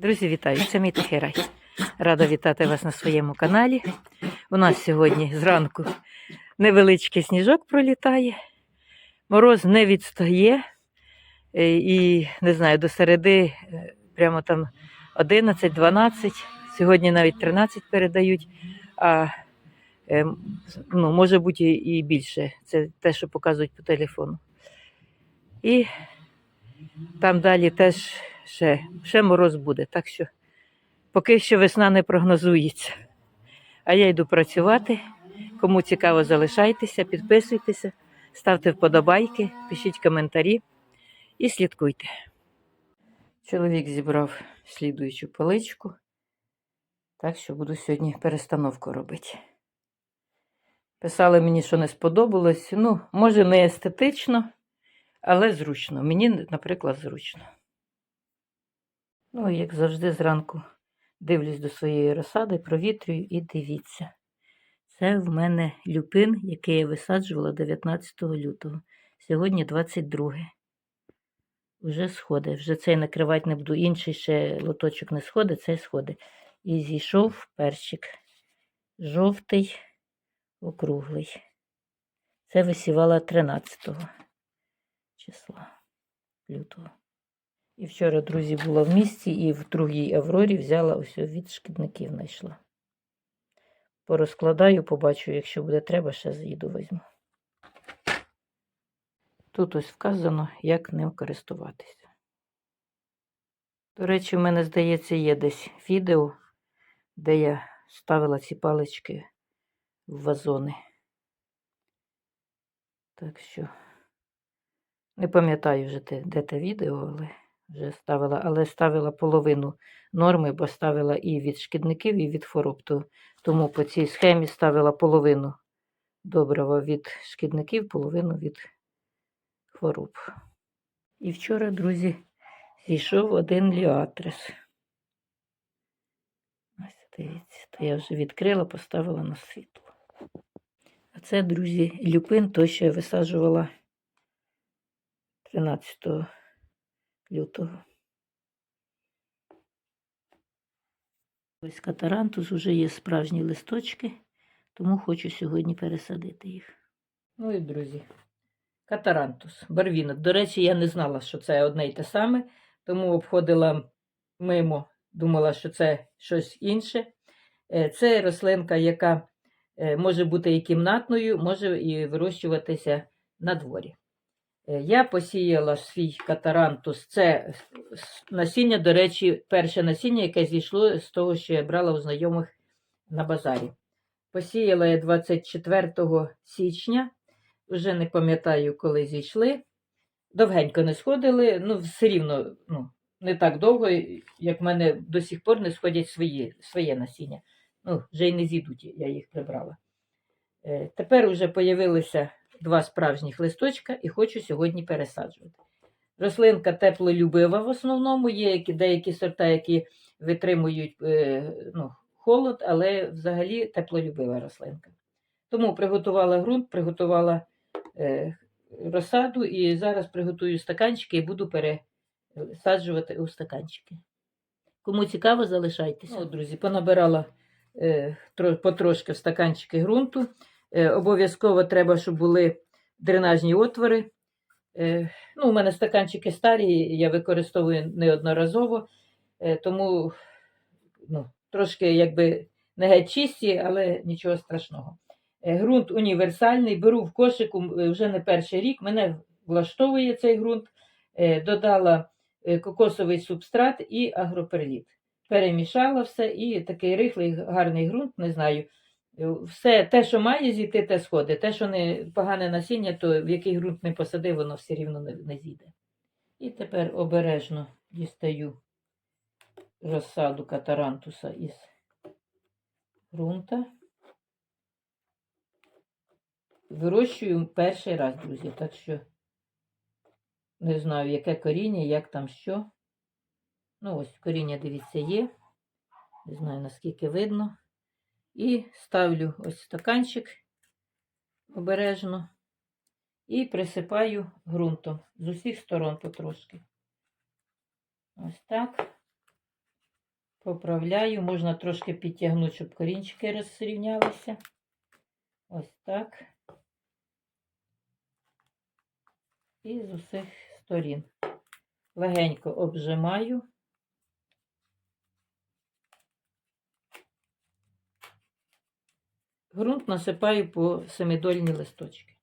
Друзі, вітаю! Це мій тихий рай. Рада вітати вас на своєму каналі. У нас сьогодні зранку невеличкий сніжок пролітає, мороз не відстає. Е, І не знаю, до середи е, прямо там 11-12, сьогодні навіть 13 передають, а е, ну, може бути і більше. Це те, що показують по телефону. І там далі теж ще, ще мороз буде. Так що поки що весна не прогнозується. А я йду працювати. Кому цікаво, залишайтеся, підписуйтеся, ставте вподобайки, пишіть коментарі і слідкуйте. Чоловік зібрав слідуючу поличку, так що буду сьогодні перестановку робити. Писали мені, що не сподобалось. Ну, може, не естетично, але зручно. Мені, наприклад, зручно. Ну, як завжди, зранку дивлюсь до своєї розсади, провітрюю і дивіться. Це в мене люпин, який я висаджувала 19 лютого. Сьогодні 22. Вже сходить. Вже цей накривати не буду.Інший ще лоточок не сходить, цей сходить. І зійшов перчик. Жовтий, округлий. Це висівала 13 числа лютого. І вчора, друзі, була в місті і в другій Аврорі взяла ось від шкідників знайшла. Порозкладаю, побачу, якщо буде треба, ще з'їду візьму. Тут ось вказано, як ним користуватися. До речі, в мене, здається, є десь відео, де я ставила ці палички в вазони. Так що не пам'ятаю вже, де те відео, але вже ставила, але ставила половину норми, бо ставила і від шкідників, і від хвороб. Тому по цій схемі ставила половину доброго від шкідників, половину від хвороб. І вчора, друзі, зійшов один ліатрис. Ось дивіться, то я вже відкрила, поставила на світло. А це, друзі, люпин, той, що я висаджувала 13 лютого. Ось катарантус вже є справжні листочки, тому хочу сьогодні пересадити їх. Ну і друзі, катарантус, барвінок. До речі, я не знала, що це одне й те саме, тому обходила мимо, думала, що це щось інше. Е, Це рослинка, яка е, може бути і кімнатною, може і вирощуватися на дворі. Е, Я посіяла свій катарантус. Це насіння, до речі, перше насіння, яке зійшло з того, що я брала у знайомих на базарі. Посіяла я 24 січня, вже не пам'ятаю, коли зійшли. Довгенько не сходили, ну, все рівно ну, не так довго, як в мене до сих пор не сходять свої, своє насіння. Ну, вже й не зійдуть, я їх прибрала. Е, Тепер вже появилися два справжніх листочка і хочу сьогодні пересаджувати. Рослинка теплолюбива в основному, є які, деякі сорта, які витримують е, ну, холод, але взагалі теплолюбива рослинка. Тому приготувала ґрунт, приготувала е, розсаду і зараз приготую стаканчики і буду пересаджувати у стаканчики. Кому цікаво, залишайтеся. Ну, друзі, понабирала е, тро, потрошки в стаканчики ґрунту. Е, обов'язково треба, щоб були дренажні отвори. Е, ну, у мене стаканчики старі, я використовую неодноразово, е, тому ну, трошки якби не геть чисті, але нічого страшного. Ґрунт універсальний, беру в кошику вже не перший рік. Мене влаштовує цей ґрунт. Додала кокосовий субстрат і агроперліт. Перемішала все і такий рихлий гарний ґрунт, не знаю. Все те, що має зійти, те сходить. Те, що не погане насіння, то в який ґрунт не посадив, воно все рівно не, не зійде. І тепер обережно дістаю розсаду катарантуса із ґрунта. Вирощую перший раз, друзі, так що не знаю, яке коріння, як там що. Ну, ось коріння, дивіться, є. Не знаю, наскільки видно. І ставлю ось стаканчик обережно і присипаю ґрунтом з усіх сторон потрошки. Ось так. Поправляю, можна трошки підтягнути, щоб корінчики розрівнялися. Ось так. І з усіх сторін. Легенько обжимаю. Грунт насипаю по семидольні листочки.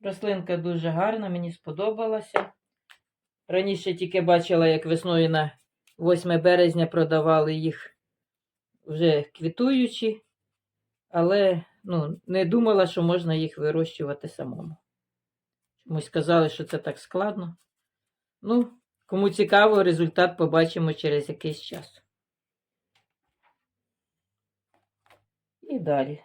Рослинка дуже гарна, мені сподобалася. Раніше тільки бачила, як весною на 8 березня продавали їх вже квітуючі, але ну, не думала, що можна їх вирощувати самому. Чомусь казали, що це так складно. Ну, кому цікаво, результат побачимо через якийсь час. І далі.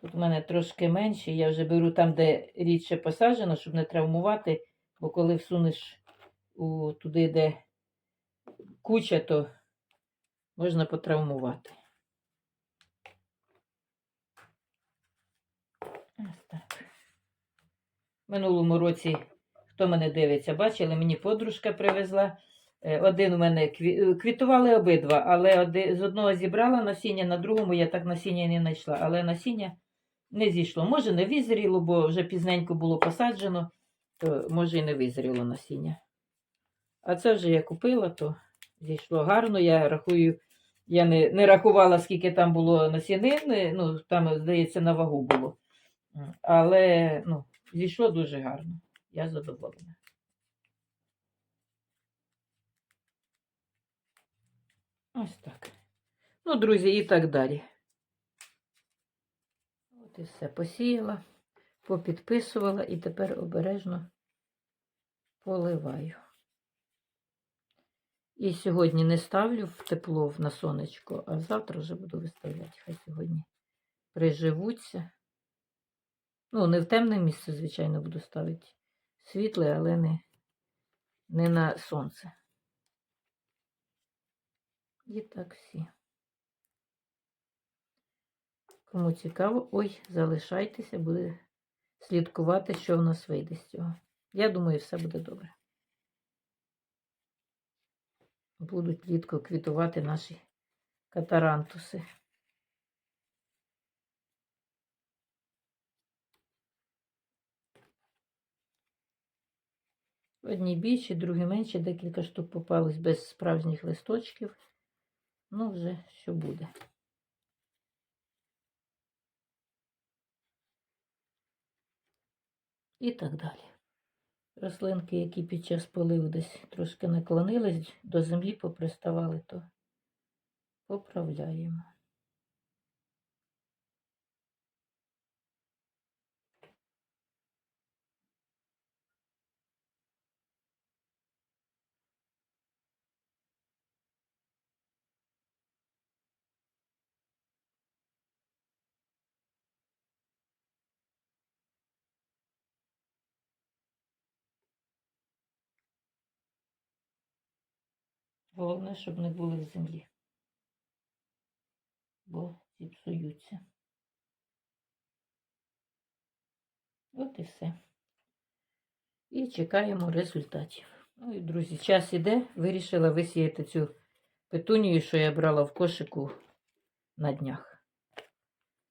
Тут у мене трошки менше, я вже беру там, де рідше посаджено, щоб не травмувати, бо коли всунеш у, туди, де куча, то можна потравмувати. Ось так. Минулому році, хто мене дивиться, бачили, мені подружка привезла. Е, Один у мене е, квітували обидва, але з одного зібрала насіння, на другому я так насіння не знайшла. Але насіння не зійшло. Може, не визріло, бо вже пізненько було посаджено, то може і не визріло насіння. А це вже я купила, то зійшло гарно. Я рахую, я не, не рахувала, скільки там було насінини, ну, там, здається, на вагу було. Але ну, зійшло дуже гарно. Я задоволена. Ось так. Ну, друзі, і так далі. От і все посіяла, попідписувала і тепер обережно поливаю. І сьогодні не ставлю в тепло на сонечко, а завтра вже буду виставляти. Хай сьогодні приживуться. Ну, не в темне місце, звичайно, буду ставити світле, але не, не на сонце. І так всі. Кому цікаво, ой, залишайтеся, буде слідкувати, що в нас вийде з цього. Я думаю, все буде добре. Будуть влітку квітувати наші катарантуси. Одні більші, другі менші, декілька штук попались без справжніх листочків. Ну, вже що буде. І так далі. Рослинки, які під час поливу десь трошки наклонились, до землі поприставали, то поправляємо. Головне, щоб не були в землі, бо зіпсуються. От і все. І чекаємо результатів. Ну і, друзі, час іде. Вирішила висіяти цю петунію, що я брала в кошику на днях.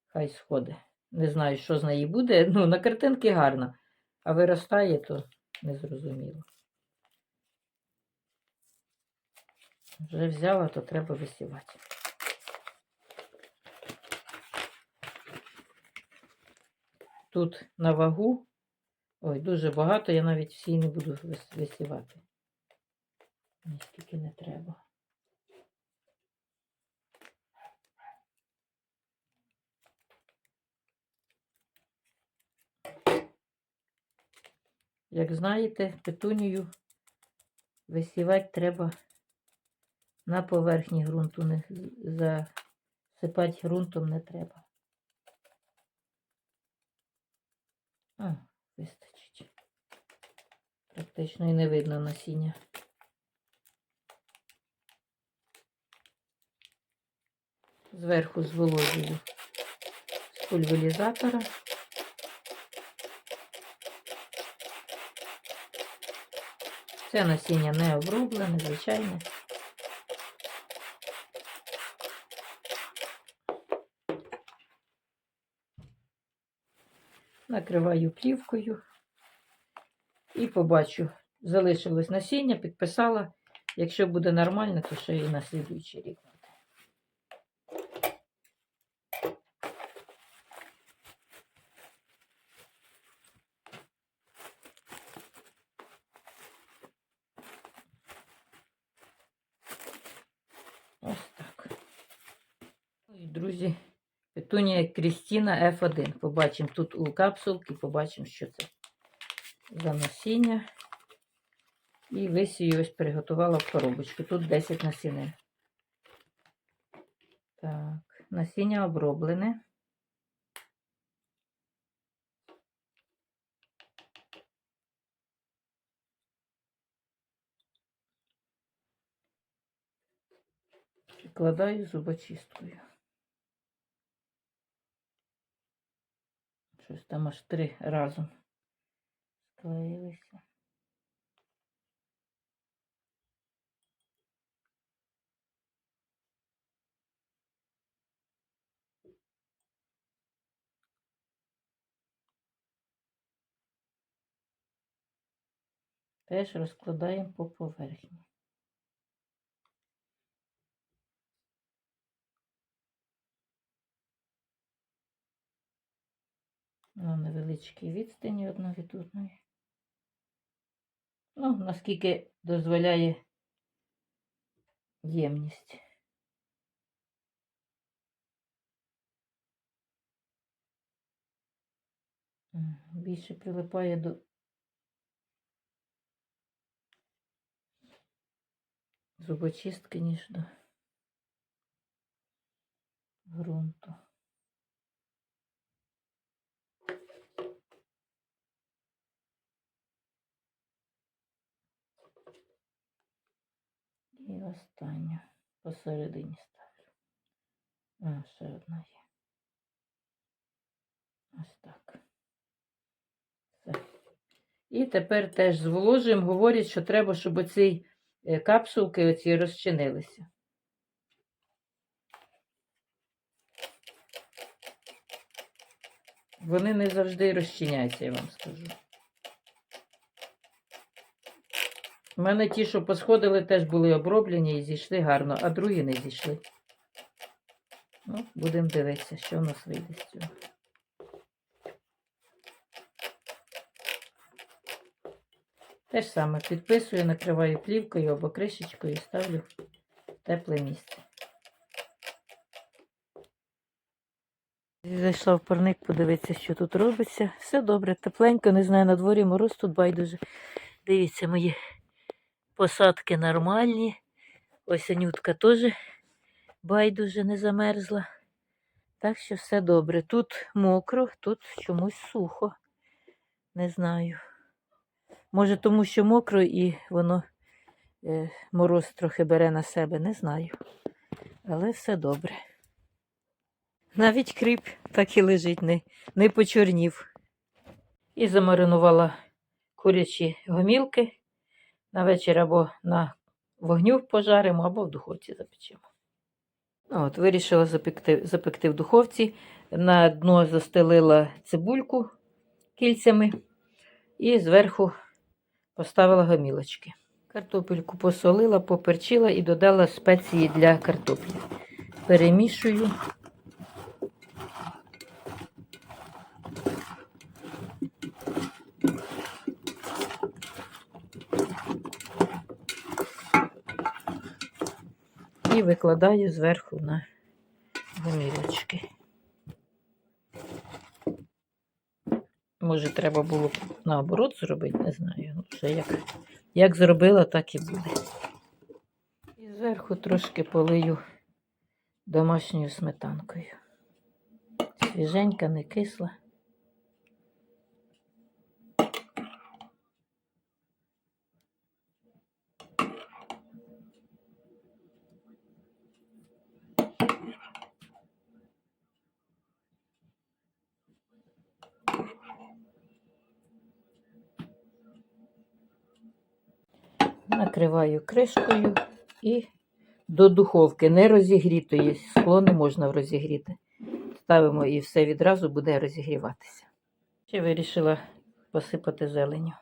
Хай сходить. Не знаю, що з неї буде. Ну, на картинки гарно, а виростає, то незрозуміло. Вже взяла, то треба висівати. Тут на вагу. Ой, дуже багато, я навіть всі не буду висівати. Мені стільки не треба. Як знаєте, петунію висівати треба на поверхні ґрунту, не засипати ґрунтом не треба. А, вистачить. Практично і не видно насіння. Зверху зволожую з пульверізатора. Це насіння не оброблене, звичайне. Накриваю плівкою і побачу. Залишилось насіння, підписала. Якщо буде нормально, то ще і на слідуючий рік. Ось так. Ну і, друзі, петунія Крістіна F1. Побачимо тут у капсулки, побачимо, що це за насіння. І висію ось приготувала в коробочку. Тут 10 насінин. Так, насіння оброблене. Прикладаю зубочисткою. Щось там аж три разом склеїлися. Теж розкладаємо по поверхні. На невеличкій відстані одна від одної. Ну, наскільки дозволяє ємність. Більше прилипає до зубочистки, ніж до ґрунту. І останню посередині ставлю. А, ще одна є. Ось так. Все. І тепер теж зволожуємо, говорять, що треба, щоб оці е, капсулки оці розчинилися. Вони не завжди розчиняються, я вам скажу. У мене ті, що посходили, теж були оброблені і зійшли гарно, а другі не зійшли. Ну, будемо дивитися, що в нас вийде з цього. Те ж саме підписую, накриваю плівкою або кришечкою і ставлю в тепле місце. Зайшла в парник, подивитися, що тут робиться. Все добре, тепленько, не знаю, на дворі мороз тут байдуже. Дивіться, мої посадки нормальні. Ось анютка теж байдуже не замерзла. Так що все добре. Тут мокро, тут чомусь сухо. Не знаю. Може, тому що мокро і воно е, мороз трохи бере на себе, не знаю. Але все добре. Навіть кріп так і лежить, не, не почорнів. І замаринувала курячі гомілки на вечір або на вогню пожаримо, або в духовці запечемо. Ну, От, Вирішила запекти, запекти в духовці. На дно застелила цибульку кільцями і зверху поставила гомілочки. Картопельку посолила, поперчила і додала спеції для картоплі. Перемішую. І викладаю зверху на гомілочки. Може, треба було наоборот зробити, не знаю. Ну, Все як, як зробила, так і буде. І зверху трошки полию домашньою сметанкою. Свіженька, не кисла. Накриваю кришкою і до духовки, не розігрітої. Скло не можна розігріти. Ставимо і все відразу буде розігріватися. Ще вирішила посипати зеленю.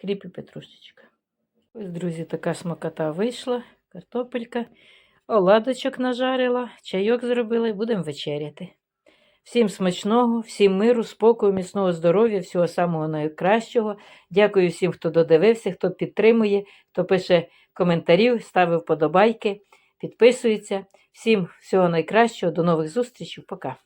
Кріп петрушечка. Ось, друзі, така смакота вийшла, картопелька, оладочок нажарила, чайок зробила і будемо вечеряти. Всім смачного, всім миру, спокою, міцного здоров'я, всього самого найкращого. Дякую всім, хто додивився, хто підтримує, хто пише коментарів, ставив вподобайки, підписується. Всім всього найкращого, до нових зустрічей. Пока.